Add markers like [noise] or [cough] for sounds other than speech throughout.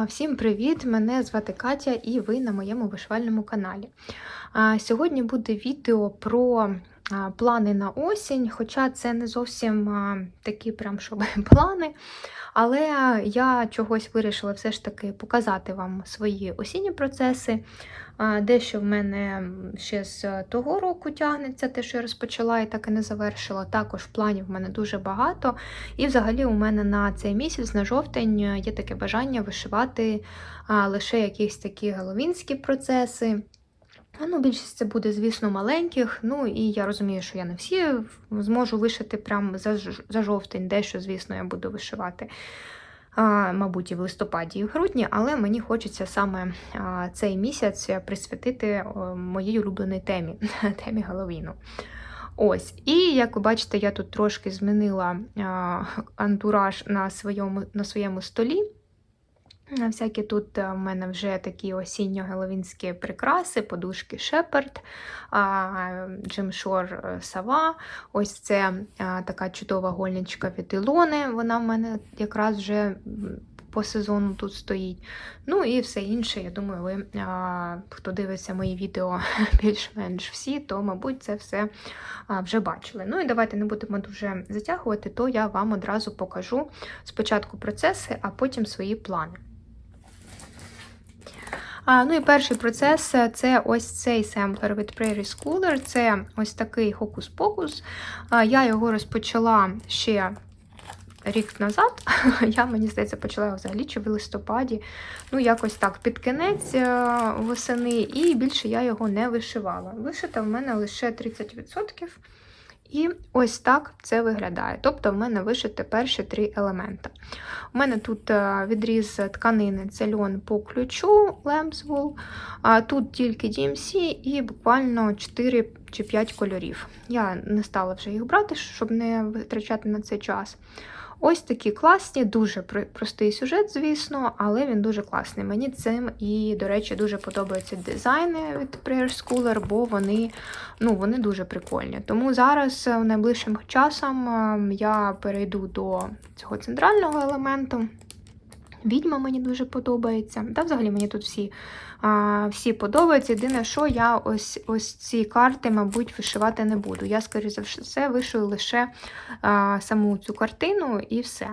Всім привіт! Мене звати Катя і ви на моєму вишивальному каналі. Сьогодні буде відео про плани на осінь, хоча це не зовсім такі прям щоб [laughs] плани. Але я чогось вирішила все ж таки показати вам свої осінні процеси. Дещо в мене ще з того року тягнеться, те, що я розпочала і так і не завершила. Також планів в мене дуже багато. І взагалі у мене на цей місяць, на жовтень, є таке бажання вишивати лише якісь такі головінські процеси. Ну, Більшість це буде, звісно, маленьких. Ну і я розумію, що я не всі зможу вишити прямо за, за жовтень, дещо, звісно, я буду вишивати. Мабуть, і в листопаді, і в грудні, але мені хочеться саме цей місяць присвятити моїй улюбленій темі [laughs] темі Головіну. Ось, і як ви бачите, я тут трошки змінила антураж на своєму, на своєму столі. Всякі тут е, в мене вже такі осінньо-геловінські прикраси, подушки Шепард, Джимшор е, Сава. Ось це така чудова гольничка від Ілони. Вона в мене якраз вже по сезону тут стоїть. Ну і все інше, я думаю, ви, хто дивиться мої відео [laughs] більш-менш всі, то, мабуть, це все вже бачили. Ну і давайте не будемо дуже затягувати, то я вам одразу покажу спочатку процеси, а потім свої плани. А, ну і перший процес е, це ось цей семплер від Prairie Schooler. Це ось такий хокус-покус. Я його розпочала ще рік назад. [laughs] Я, мені здається, почала його взагалі чи в листопаді. Ну, якось так, під кінець е, восени, і більше я його не вишивала. Вишита в мене лише 30%. І ось так це виглядає. Тобто в мене вишити перші три елементи. У мене тут е, відріз тканини це льон по ключу Lambswool, а тут тільки DMC і буквально 4 чи 5 кольорів. Я не стала вже їх брати, щоб не витрачати на це час. Ось такі класні, дуже простий сюжет, звісно, але він дуже класний. Мені цим і, до речі, дуже подобаються дизайни від Prayer Schooler, бо вони, ну, вони дуже прикольні. Тому зараз е, найближчим часом е, я перейду до цього центрального елементу. Відьма мені дуже подобається. Та взагалі мені тут всі, а, всі подобаються. Єдине, що я ось ось ці карти, мабуть, вишивати не буду. Я, скоріше за все, вишию лише а, саму цю картину і все.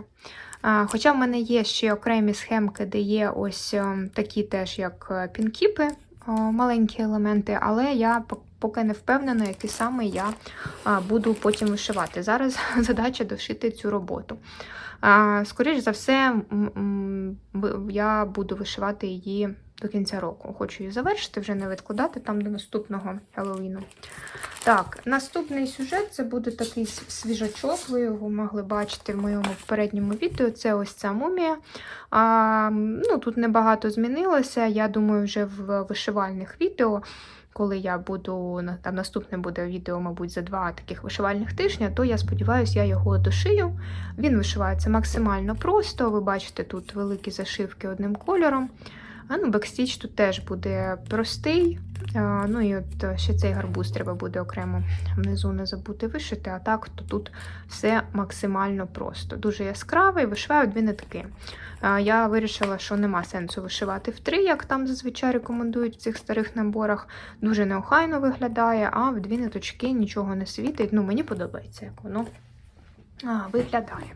А, Хоча в мене є ще окремі схемки, де є ось ем, такі теж, як е, пінкіпи, маленькі елементи, але я поки не впевнена, який саме я буду потім вишивати. Зараз [laughs] задача дошити цю роботу. Скоріш за все, я буду вишивати її до кінця року. Хочу її завершити, вже не відкладати там до наступного Хеллоуіну. Так, наступний сюжет це буде такий свіжачок. Ви його могли бачити в моєму попередньому відео. Це ось ця мумія. А, ну, тут небагато змінилося. Я думаю, вже в вишивальних відео. Коли я буду там наступне буде відео, мабуть, за два таких вишивальних тижня, то я сподіваюся, я його дошию. Він вишивається максимально просто. Ви бачите, тут великі зашивки одним кольором. А ну, бекстіч тут теж буде простий. Ну і от е, ще цей гарбуз треба буде окремо внизу не забути вишити, а так, то тут все максимально просто. Дуже яскравий, вишиваю дві нитки. Я вирішила, що нема сенсу вишивати в три, як там зазвичай рекомендують в цих старих наборах. Дуже неохайно виглядає, а в дві ниточки нічого не світить. Ну, мені подобається, як воно виглядає.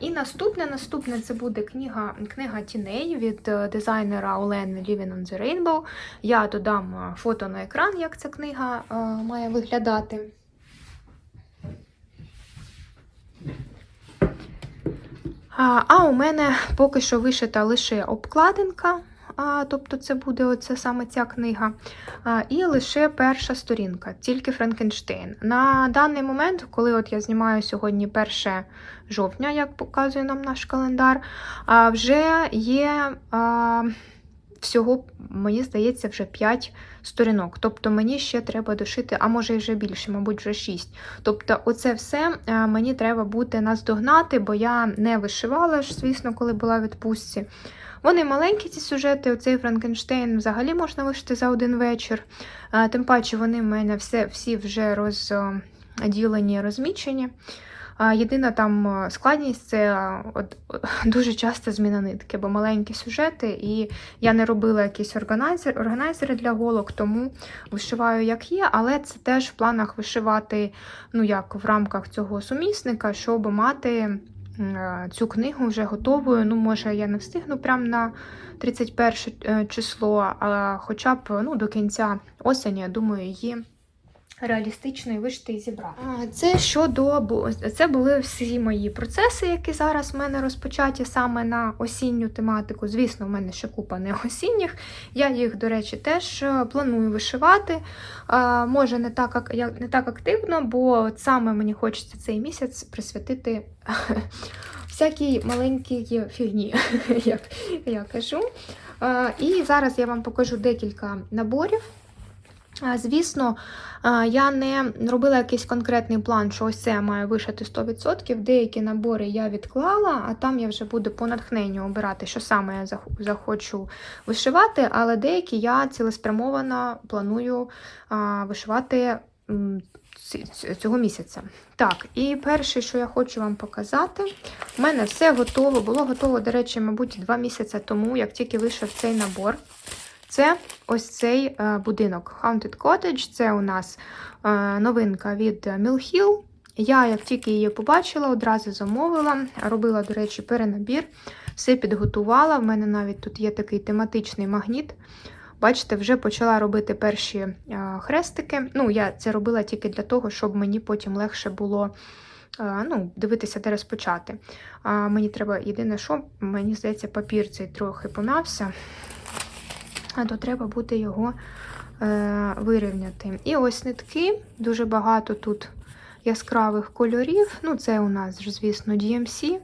І наступне, наступне це буде книга, книга тіней від е, дизайнера Олени Living on the Rainbow. Я додам е, фото на екран, як ця книга е, має виглядати. А у мене поки що вишита лише обкладинка, а, тобто це буде оце саме ця книга. А, і лише перша сторінка, тільки Франкенштейн. На даний момент, коли от я знімаю сьогодні 1 жовтня, як показує нам наш календар, а, вже є а, всього, мені здається, вже 5 сторінок. Тобто мені ще треба дошити, а може і вже більше, мабуть, вже 6. Тобто, оце все мені треба буде наздогнати, бо я не вишивала ж, звісно, коли була в відпустці. Вони маленькі, ці сюжети. Оцей Франкенштейн взагалі можна вишити за один вечір. Тим паче вони в мене все, всі вже розділені, розмічені. Єдина там складність це от, [laughs] дуже часто зміна нитки, бо маленькі сюжети, і я не робила якісь органайзер, органайзери для голок, тому вишиваю як є, але це теж в планах вишивати ну як в рамках цього сумісника, щоб мати цю книгу вже готовою. Ну, може, я не встигну прямо на 31 е, число, а хоча б ну, до кінця осені, я думаю, її реалістично і вишити і зібрати. А, Це щодо це були всі мої процеси, які зараз в мене розпочаті саме на осінню тематику. Звісно, в мене ще купа не осінніх. Я їх, до речі, теж е, планую вишивати. Може, не так, не так активно, бо саме мені хочеться цей місяць присвятити [laughs] всякій маленькій фігні, [laughs] як я кажу. І зараз я вам покажу декілька наборів. Звісно, я не робила якийсь конкретний план, що ось це я маю вишити 100%. Деякі набори я відклала, а там я вже буду по натхненню обирати, що саме я захочу вишивати, але деякі я цілеспрямовано планую вишивати цього місяця. Так, і перше, що я хочу вам показати, в мене все готово. Було готово, до речі, мабуть, два місяці тому, як тільки вийшов цей набор. Це ось цей е, будинок Haunted Cottage. Це у нас е, новинка від Mill Hill. Я, як тільки її побачила, одразу замовила. Робила, до речі, перенабір. Все підготувала. В мене навіть тут є такий тематичний магніт. Бачите, вже почала робити перші е, хрестики. Ну, я це робила тільки для того, щоб мені потім легше було ну, дивитися, де розпочати. Мені треба єдине, що мені здається, папір цей трохи пом'явся а то треба буде його е, вирівняти. І ось нитки, дуже багато тут яскравих кольорів. Ну, це у нас, звісно, DMC.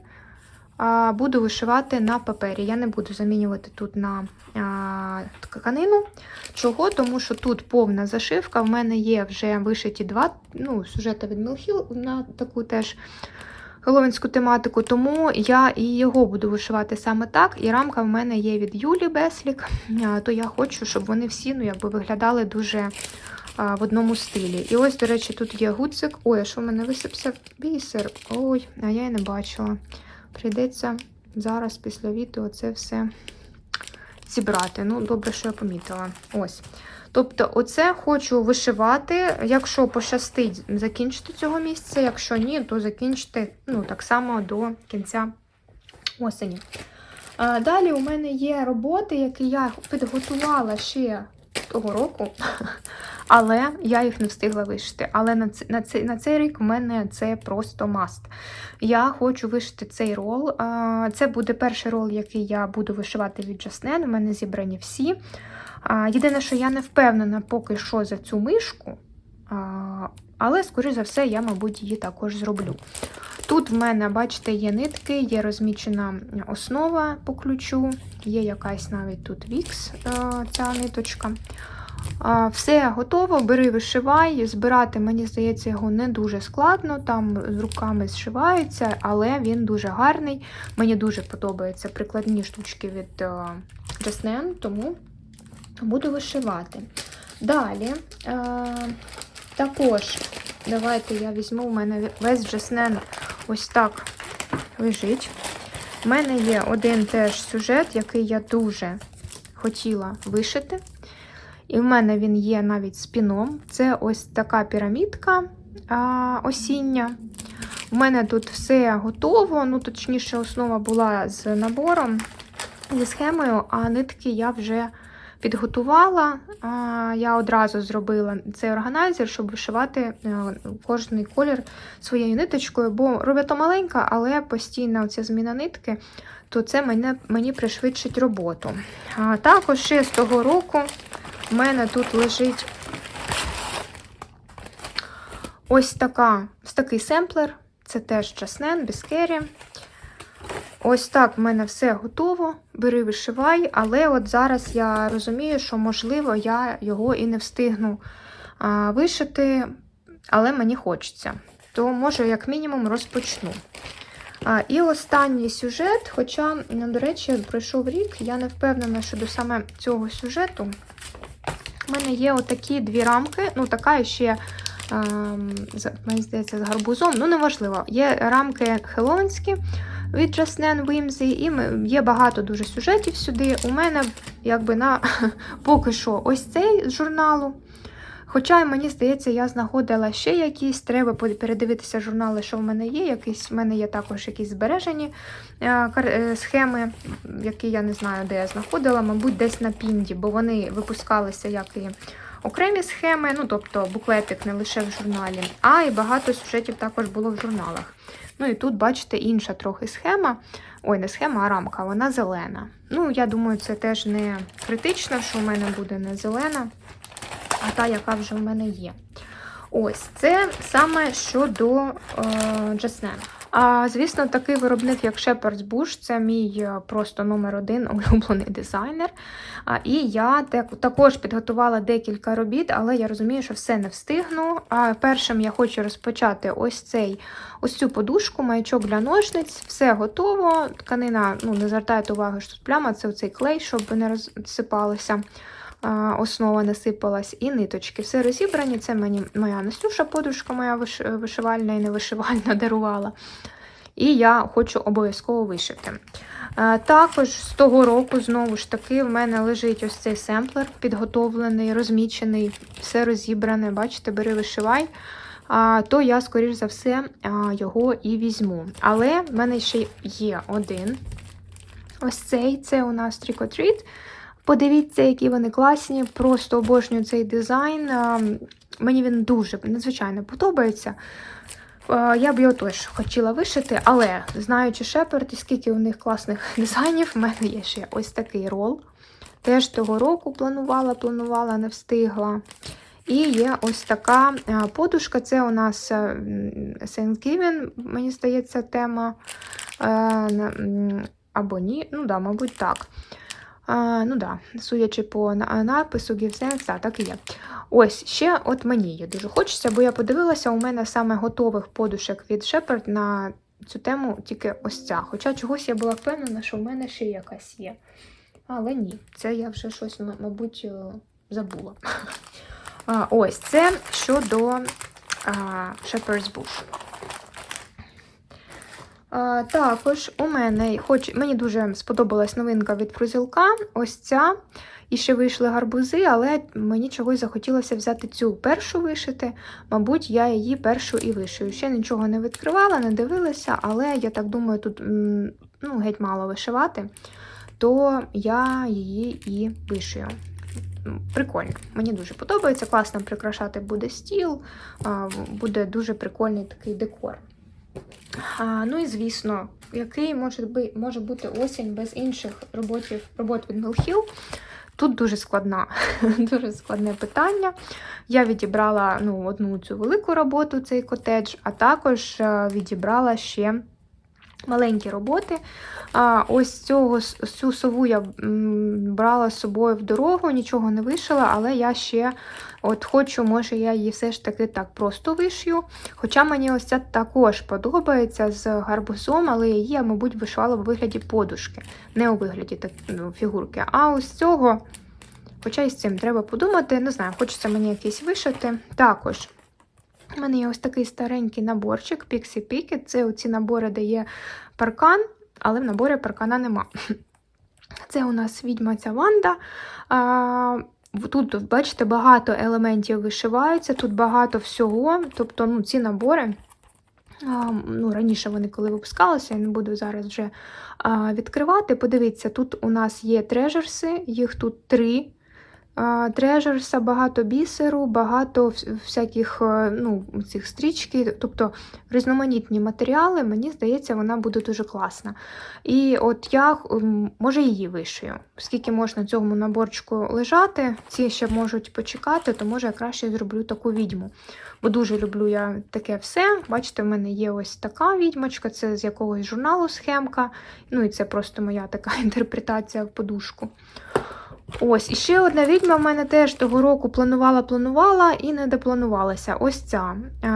Буду вишивати на папері. Я не буду замінювати тут на а, тканину. Чого? Тому що тут повна зашивка. В мене є вже вишиті два ну, сюжети від Мілхіл на таку теж Хеллоуінську тематику, тому я і його буду вишивати саме так. І рамка в мене є від Юлі Беслік, то я хочу, щоб вони всі ну, якби виглядали дуже в одному стилі. І ось, до речі, тут є гудзик. Ой, а що в мене висипся бісер? Ой, а я і не бачила. Прийдеться зараз після відео це все зібрати. Ну, добре, що я помітила. Ось. Тобто, оце хочу вишивати. Якщо пощастить, закінчити цього місяця, якщо ні, то закінчити ну, так само до кінця осені. Далі у мене є роботи, які я підготувала ще того року, [laughs] але я їх не встигла вишити. Але на, ц- на, цей, на цей рік у мене це просто маст. Я хочу вишити цей рол. Це буде перший рол, який я буду вишивати від Жаснен. У мене зібрані всі. Єдине, що я не впевнена поки що за цю мишку, але, скоріш за все, я, мабуть, її також зроблю. Тут в мене, бачите, є нитки, є розмічена основа по ключу, є якась навіть тут вікс, е, ця ниточка. Все готово, бери, вишивай. Збирати, мені здається, його не дуже складно, там з руками зшивається, але він дуже гарний. Мені дуже подобаються прикладні штучки від Жаснен, тому буду вишивати. Далі, е, також, давайте я візьму, у мене весь Жаснен ось так лежить. У мене є один теж сюжет, який я дуже хотіла вишити. І в мене він є навіть спіном. Це ось така пірамідка а, осіння. У мене тут все готово, ну, точніше, основа була з набором, зі схемою, а нитки я вже підготувала. Я одразу зробила цей органайзер, щоб вишивати е, кожний колір своєю ниточкою, бо робота маленька, але постійна оця зміна нитки, то це мене, мені пришвидшить роботу. А, Також ще з того року в мене тут лежить ось така, ось такий семплер. Це теж часнен, біскері. Ось так в мене все готово. Бери, вишивай, але от зараз я розумію, що, можливо, я його і не встигну а, вишити, але мені хочеться. То, може, як мінімум, розпочну. А, і останній сюжет, хоча, ну, до речі, пройшов рік, я не впевнена щодо саме цього сюжету. У мене є отакі дві рамки, ну, така ще ем, мені здається, з гарбузом. Ну, неважливо. Є рамки хеллоуінські від Жаснен Whimsy, і є багато дуже сюжетів сюди. У мене якби на [laughs] поки що ось цей з журналу. Хоча, мені здається, я знаходила ще якісь, треба передивитися журнали, що в мене є. Якісь, в мене є також якісь збережені е, е, схеми, які я не знаю, де я знаходила, мабуть, десь на Пінді, бо вони випускалися як і окремі схеми, ну тобто буклетик не лише в журналі, а і багато сюжетів також було в журналах. Ну і тут, бачите, інша трохи схема. Ой, не схема, а рамка, вона зелена. Ну, я думаю, це теж не критично, що в мене буде не зелена, а та, яка вже в мене є. Ось, це саме щодо е, Джаснен. А, звісно, такий виробник, як Shepherd's Bush, це мій е, просто номер один улюблений дизайнер. А, і я так- також підготувала декілька робіт, але я розумію, що все не встигну. А, першим я хочу розпочати ось цей ось цю подушку, маячок для ножниць. Все готово. Тканина, ну не звертайте уваги, що тут пляма, це оцей клей, щоб не розсипалося. Основа не сипалась, і ниточки. Все розібрані. Це мені моя Настюша, подружка моя вишивальна і не вишивальна [laughs] дарувала. І я хочу обов'язково вишити. Також з того року, знову ж таки, в мене лежить ось цей семплер, підготовлений, розмічений, все розібране. Бачите, бери вишивай. То я, скоріш за все, його і візьму. Але в мене ще є один. Ось цей це у нас Treat. Подивіться, які вони класні. Просто обожнюю цей дизайн. Мені він дуже надзвичайно подобається. Е, Я б його теж хотіла вишити, але знаючи Шеперд і скільки у них класних [laughs] дизайнів, в мене є ще ось такий рол. Теж того року планувала, планувала, не встигла. І є ось така е, подушка. Це у нас е, Thanksgiving, мені здається, тема. Або ні, ну да, мабуть, так. А, ну да, судячи по напису да, так і є. Ось, ще от мені її дуже хочеться, бо я подивилася, у мене саме готових подушок від Shepherd на цю тему тільки ось ця. Хоча чогось я була впевнена, що в мене ще якась є. Але ні, це я вже щось, мабуть, е, забула. [laughs] А, ось це щодо а, Shepherd's Bush. А, також у мене, хоч мені дуже сподобалась новинка від Фрузілка, ось ця. І ще вийшли гарбузи, але мені чогось захотілося взяти цю першу вишити. Мабуть, я її першу і вишию. Ще нічого не відкривала, не дивилася, але я так думаю, тут ну, геть мало вишивати, то я її і вишию. Прикольно, мені дуже подобається. Класно прикрашати буде стіл, буде дуже прикольний такий декор. А, ну і звісно, який може, би, може бути осінь без інших роботів, робот від Hill. Тут дуже складна, [laughs] дуже складне питання. Я відібрала ну, одну цю велику роботу, цей котедж, а також е, відібрала ще маленькі роботи. А, ось цього, цю сову я брала з собою в дорогу, нічого не вишила, але я ще от хочу, може, я її все ж таки так просто вишью. Хоча мені ось ця також подобається з гарбузом, але її я, мабуть, вишивала в вигляді подушки, не у вигляді так, ну, фігурки. А ось цього, хоча і з цим треба подумати, не знаю, хочеться мені якийсь вишити. Також. У мене є ось такий старенький наборчик Pixie Picket. Це оці набори, де є паркан, але в наборі паркана нема. Це у нас відьма ця Ванда. Тут, бачите, багато елементів вишиваються, тут багато всього. Тобто, ну, ці набори. Ну, раніше вони коли випускалися, я не буду зараз вже відкривати. Подивіться, тут у нас є трежерси, їх тут три. Трежерса, багато бісеру, багато всяких е, ну, цих стрічки, тобто різноманітні матеріали, мені здається, вона буде дуже класна. І от я може її вишию. Скільки можна цьому наборчику лежати, ці ще можуть почекати, то може я краще зроблю таку відьму. Бо дуже люблю я таке все. Бачите, в мене є ось така відьмочка, це з якогось журналу схемка. Ну і це просто моя така [laughs] інтерпретація в подушку. Ось, і ще одна відьма в мене теж того року планувала, планувала і не допланувалася. Ось ця.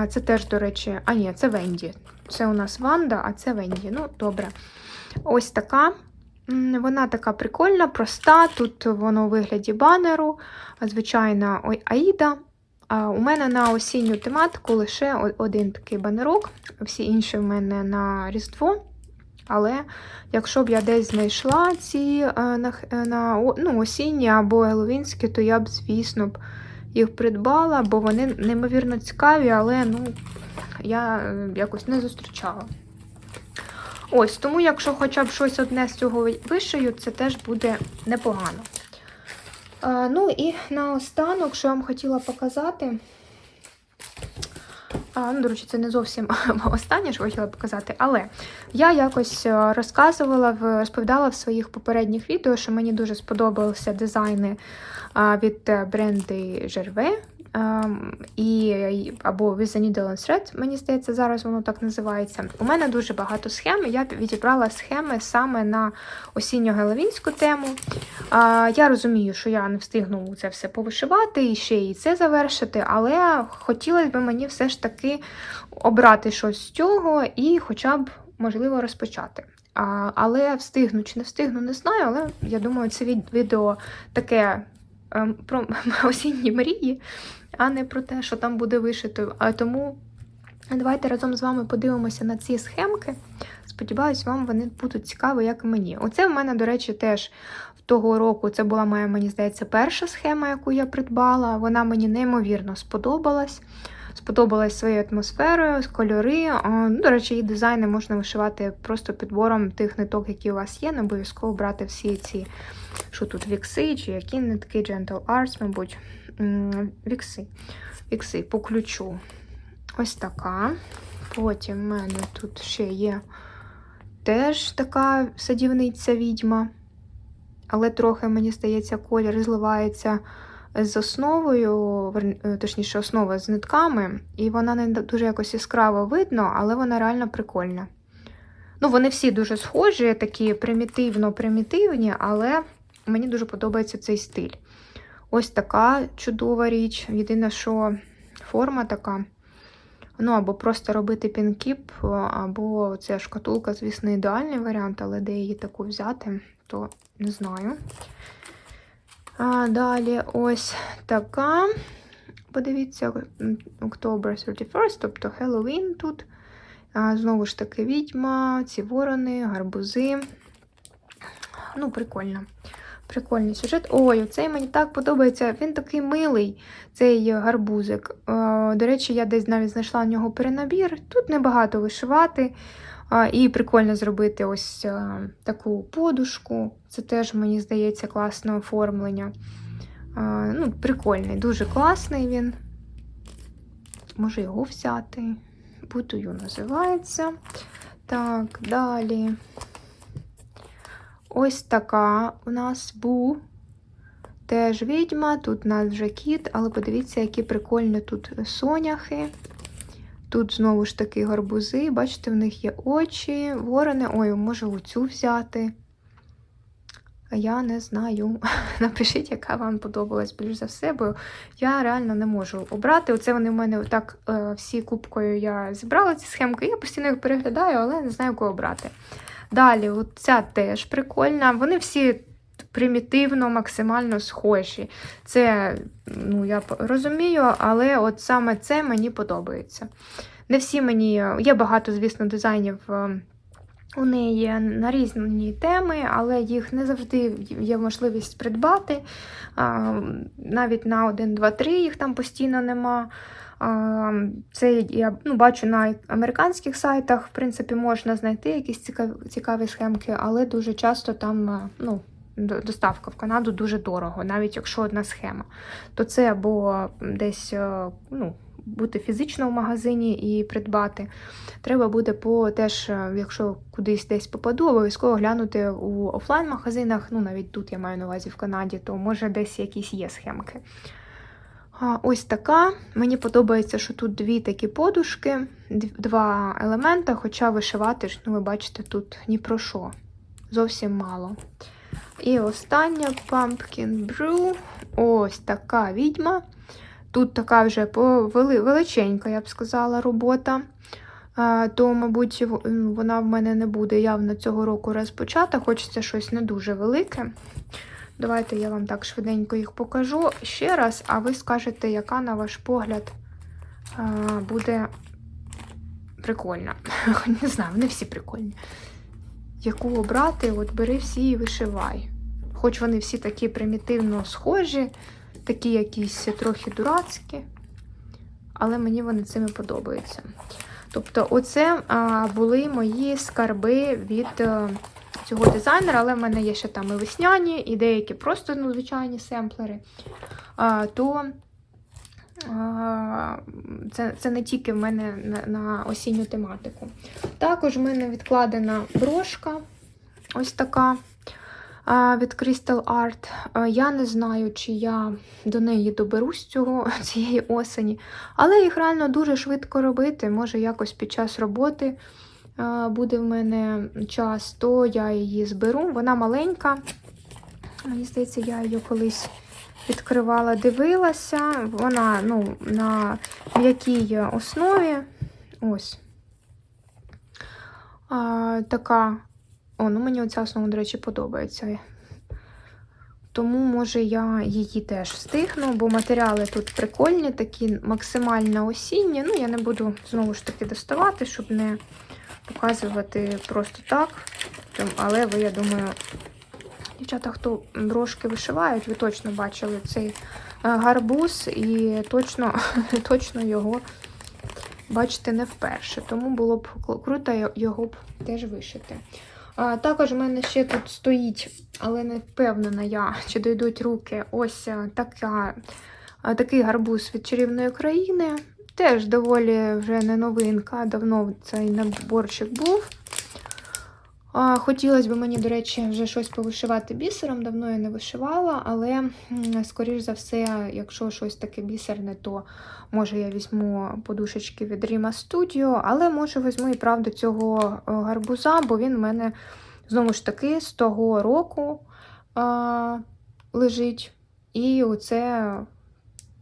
Це теж, до речі, а ні, це Венді. Це у нас Ванда, а це Венді. Ну, добре. Ось така. Вона така прикольна, проста. Тут воно у вигляді банеру. Звичайна ой, Аїда. А у мене на осінню тематику лише один такий банерок, всі інші в мене на Різдво. Але якщо б я десь знайшла ці е, на, е, на ну, осінні або геловінські, то я б, звісно, б їх придбала, бо вони неймовірно цікаві, але ну, я е, якось не зустрічала. Ось, тому якщо хоча б щось одне з цього вишию, це теж буде непогано. Ну і наостанок, що я вам хотіла показати. А, ну, до речі, це не зовсім [laughs] останнє, що хотіла показати, але я якось е, розказувала, розповідала в своїх попередніх відео, що мені дуже сподобалися дизайни від е, бренди Жерве. І, або Needle Thread, мені здається, зараз воно так називається. У мене дуже багато схем. Я відібрала схеми саме на осінньо-геловінську тему. Я розумію, що я не встигну це все повишивати і ще і це завершити, але хотілося б мені все ж таки обрати щось з цього і хоча б, можливо, розпочати. А, Але встигну чи не встигну, не знаю. Але я думаю, це від- відео таке ем, про [laughs] осінні мрії, а не про те, що там буде вишито. А тому давайте разом з вами подивимося на ці схемки. Сподіваюсь, вам вони будуть цікаві, як і мені. Оце в мене, до речі, теж того року це була моя, мені здається, перша схема, яку я придбала. Вона мені неймовірно сподобалась. Сподобалась своєю атмосферою, з кольори. Ну, до речі, її дизайни можна вишивати просто підбором тих ниток, які у вас є. Не обов'язково брати всі ці, що тут вікси, чи які нитки, Gentle Arts, мабуть. Вікси. Вікси по ключу. Ось така. Потім в мене тут ще є теж така садівниця відьма. Але трохи, мені здається, колір зливається з основою, е, точніше, основа з нитками, і вона не дуже якось яскраво видно, але вона реально прикольна. Ну, вони всі дуже схожі, такі примітивно-примітивні, але мені дуже подобається цей стиль. Ось така чудова річ. Єдине, що форма така. Ну, або просто робити пінкіп, або ця шкатулка, звісно, ідеальний варіант, але де її таку взяти, то не знаю. А далі ось така. Подивіться, October 31, тобто Halloween тут. А, знову ж таки, відьма, ці ворони, гарбузи. Ну, прикольно. Прикольний сюжет. Ой, цей мені так подобається. Він такий милий, цей гарбузик. До речі, я десь навіть знайшла в нього перенабір. Тут небагато вишивати. І прикольно зробити ось е, таку подушку. Це теж, мені здається, класне оформлення. Ну, Прикольний, дуже класний він. Може його взяти. Бутую називається. Так, далі. Ось така у нас бу. Теж відьма, тут у нас вже кіт, але подивіться, які прикольні тут соняхи. Тут знову ж таки гарбузи, бачите, в них є очі, ворони. Ой, може оцю взяти. Я не знаю. [laughs] Напишіть, яка вам подобалась більш за все, бо я реально не можу обрати. Оце вони в мене так е, всі кубкою я зібрала ці схемки. Я постійно їх переглядаю, але не знаю, кого обрати. Далі, от ця теж прикольна. Вони всі примітивно, максимально схожі. Це, ну, я розумію, але от саме це мені подобається. Не всі мені. Є багато, звісно, дизайнів. е, У неї є на різні теми, але їх не завжди є можливість придбати. Навіть на 1, 2, 3 їх там постійно нема. Це я ну, бачу на американських сайтах, в принципі, можна знайти якісь цікаві, схемки, але дуже часто там ну, до- доставка в Канаду дуже дорого, навіть якщо одна схема. То це або десь е, ну, бути фізично в магазині і придбати. Треба буде по теж, е, якщо кудись десь попаду, обов'язково глянути у офлайн-магазинах. Ну, навіть тут я маю на увазі в Канаді, то може десь якісь є схемки. Ось така. Мені подобається, що тут дві такі подушки, два елемента, хоча вишивати ж, ну, ви бачите, тут ні про що. Зовсім мало. І остання Pumpkin Brew. Ось така відьма. Тут така вже величенька, я б сказала, робота. То, мабуть, вона в мене не буде явно цього року розпочата. Хочеться щось не дуже велике. Давайте я вам так швиденько їх покажу ще раз, а ви скажете, яка, на ваш погляд, буде прикольна. [laughs] Не знаю, вони всі прикольні. Яку обрати, от бери всі і вишивай. Хоч вони всі такі примітивно схожі, такі якісь трохи дурацькі, але мені вони цими подобаються. Тобто, оце а, були мої скарби від а, цього дизайнера, але в мене є ще там і весняні, і деякі просто ну, звичайні семплери. А, то це, це не тільки в мене на, на осінню тематику. Також в мене відкладена брошка, ось така від Crystal Art. Я не знаю, чи я до неї доберусь цього, [laughs] цієї осені, але їх реально дуже швидко робити. Може, якось під час роботи буде в мене час, то я її зберу. Вона маленька. Мені здається, я її колись відкривала, дивилася. Вона ну, на м'якій основі. Ось. А, така. О, ну мені оця основа, до речі, подобається. Тому, може, я її теж встигну, бо матеріали тут прикольні, такі максимально осінні. Ну, я не буду знову ж таки доставати, щоб не показувати просто так. Але ви, я думаю, дівчата, хто брошки вишивають, ви точно бачили цей е, гарбуз і точно, [laughs] точно його бачите не вперше. Тому було б круто його б теж вишити. А, також в мене ще тут стоїть, але не впевнена я, [laughs] чи дойдуть руки, ось е, така, такий гарбуз від чарівної країни. Теж доволі вже не новинка, давно цей наборчик був. Хотілося б мені, до речі, вже щось повишивати бісером. Давно я не вишивала, але, скоріш за все, якщо щось таке бісерне, то може я візьму подушечки від Rima Studio, але може візьму і правда цього е, гарбуза, бо він в мене знову ж таки з того року а, лежить. І оце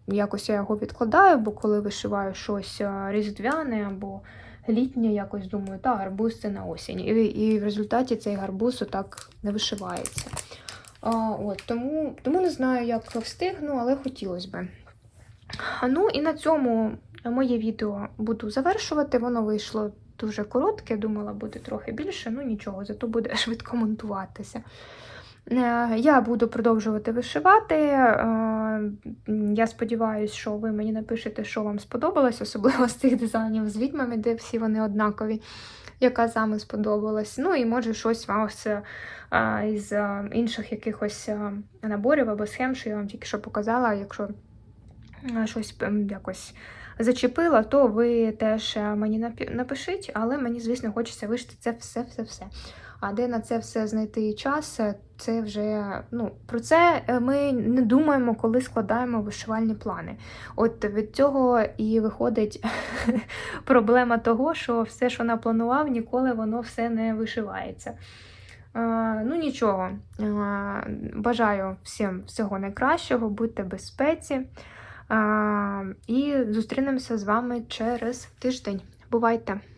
якось я його відкладаю, бо коли вишиваю щось різдвяне або літнє, якось думаю, та гарбуз це на осінь. І, і в результаті цей гарбуз отак не вишивається. А, от, Тому тому не знаю, як встигну, але хотілося б. Ну і на цьому моє відео буду завершувати. Воно вийшло дуже коротке, думала, буде трохи більше, ну нічого, зато буде [laughs] швидко монтуватися. Е, Я буду продовжувати вишивати. Е, Я сподіваюся, що ви мені напишете, що вам сподобалось, особливо з цих дизайнів з відьмами, де всі вони однакові, яка саме сподобалась. Ну і може щось вам е, із інших якихось наборів або схем, що я вам тільки що показала. Якщо щось якось зачепила, то ви теж мені напишіть, але мені, звісно, хочеться вишити це все-все-все. А де на це все знайти час, е, це вже ну, про це е, ми не думаємо, коли складаємо вишивальні плани. От від цього і виходить [laughs] проблема того, що все, що напланував, ніколи воно все не вишивається. Ну нічого. Бажаю всім всього найкращого, будьте безпеці. І зустрінемося з вами через тиждень. Бувайте!